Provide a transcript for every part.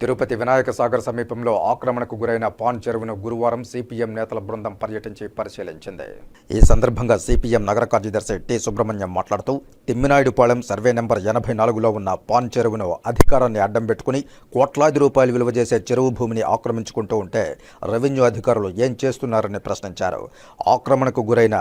తిరుపతి వినాయక సాగర్ సమీపంలో ఆక్రమణకు గురైన పాన్ చెరువును గురువారం సిపిఎం నేతల బృందం పర్యటించి పరిశీలించింది. ఈ సందర్భంగా సిపిఎం నగర కార్యదర్శి టి. సుబ్రహ్మణ్యం మాట్లాడుతూ తిమ్మినాయుడుపాలెం సర్వే నెంబర్ ఎనభై నాలుగులో ఉన్న పాన్ చెరువును అధికారాన్ని అడ్డం పెట్టుకుని కోట్లాది రూపాయలు విలువ చేసే చెరువు భూమిని ఆక్రమించుకుంటూ ఉంటే రెవెన్యూ అధికారులు ఏం చేస్తున్నారని ప్రశ్నించారు. ఆక్రమణకు గురైన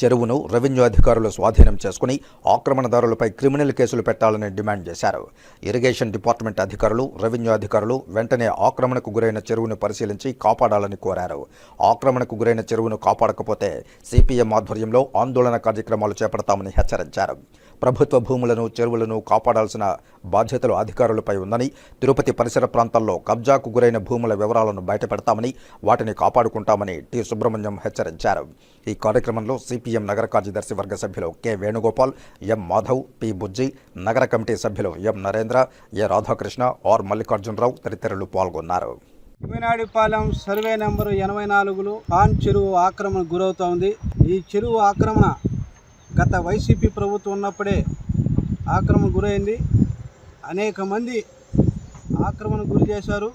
చెరువును రెవెన్యూ అధికారులు స్వాధీనం చేసుకుని ఆక్రమణదారులపై క్రిమినల్ కేసులు పెట్టాలని డిమాండ్ చేశారు. ఇరిగేషన్ డిపార్ట్మెంట్ అధికారులు రెవెన్యూ అధికారులు వెంటనే ఆక్రమణకు గురైన చెరువును పరిశీలించి కాపాడాలని కోరారు. ఆక్రమణకు గురైన చెరువును కాపాడకపోతే సిపిఎం ఆధ్వర్యంలో ఆందోళన కార్యక్రమాలు చేపడతామని హెచ్చరించారు. ప్రభుత్వ భూములను చెరువులను కాపాడాల్సిన బాధ్యతలు అధికారులపై ఉందని తిరుపతి పరిసర ప్రాంతాల్లో కబ్జాకు గురైన భూముల వివరాలను బయటపెడతామని వాటిని కాపాడుకుంటామని టి సుబ్రహ్మణ్యం హెచ్చరించారు. ఈ కార్యక్రమంలో సిపిఎం నగర కార్యదర్శి వర్గ సభ్యులు K Venugopal M Madhav P Bujji నగర కమిటీ సభ్యులు M Narendra A Radhakrishna R Mallikarjunarao తదితరులు పాల్గొన్నారు. తిమ్మినాడిపాలెం సర్వే నెంబరు ఎనభై నాలుగులో పాన్ చెరువు ఆక్రమణ గురవుతోంది. ఈ చెరువు ఆక్రమణ గత వైసీపీ ప్రభుత్వం ఉన్నప్పుడే ఆక్రమణ గురైంది. అనేక మంది ఆక్రమణ గురి చేశారు.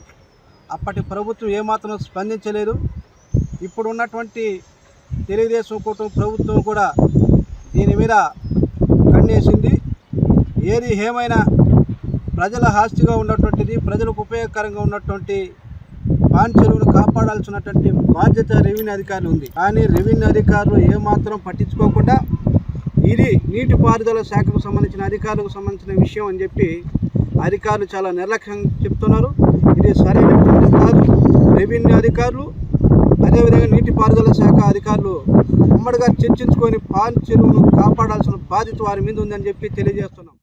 అప్పటి ప్రభుత్వం ఏమాత్రం స్పందించలేదు. ఇప్పుడు ఉన్నటువంటి తెలుగుదేశం కూటమి ప్రభుత్వం కూడా దీని మీద కన్నేసింది. ఏది ఏమైనా ప్రజల ఆస్తిగా ఉన్నటువంటిది ప్రజలకు ఉపయోగకరంగా ఉన్నటువంటి పాన్ చెరువును కాపాడాల్సినటువంటి బాధ్యత రెవెన్యూ అధికారులు ఉంది. కానీ రెవెన్యూ అధికారులు ఏమాత్రం పట్టించుకోకుండా ఇది నీటిపారుదల శాఖకు సంబంధించిన అధికారులకు సంబంధించిన విషయం అని చెప్పి అధికారులు చాలా నిర్లక్ష్యం చెప్తున్నారు. ఇది సరైన కాదు. రెవెన్యూ అధికారులు అదేవిధంగా నీటిపారుదల శాఖ అధికారులు ఉమ్మడిగా చర్చించుకొని పాన్ చెరువును కాపాడాల్సిన బాధ్యత వారి మీద ఉందని చెప్పి తెలియజేస్తున్నాం.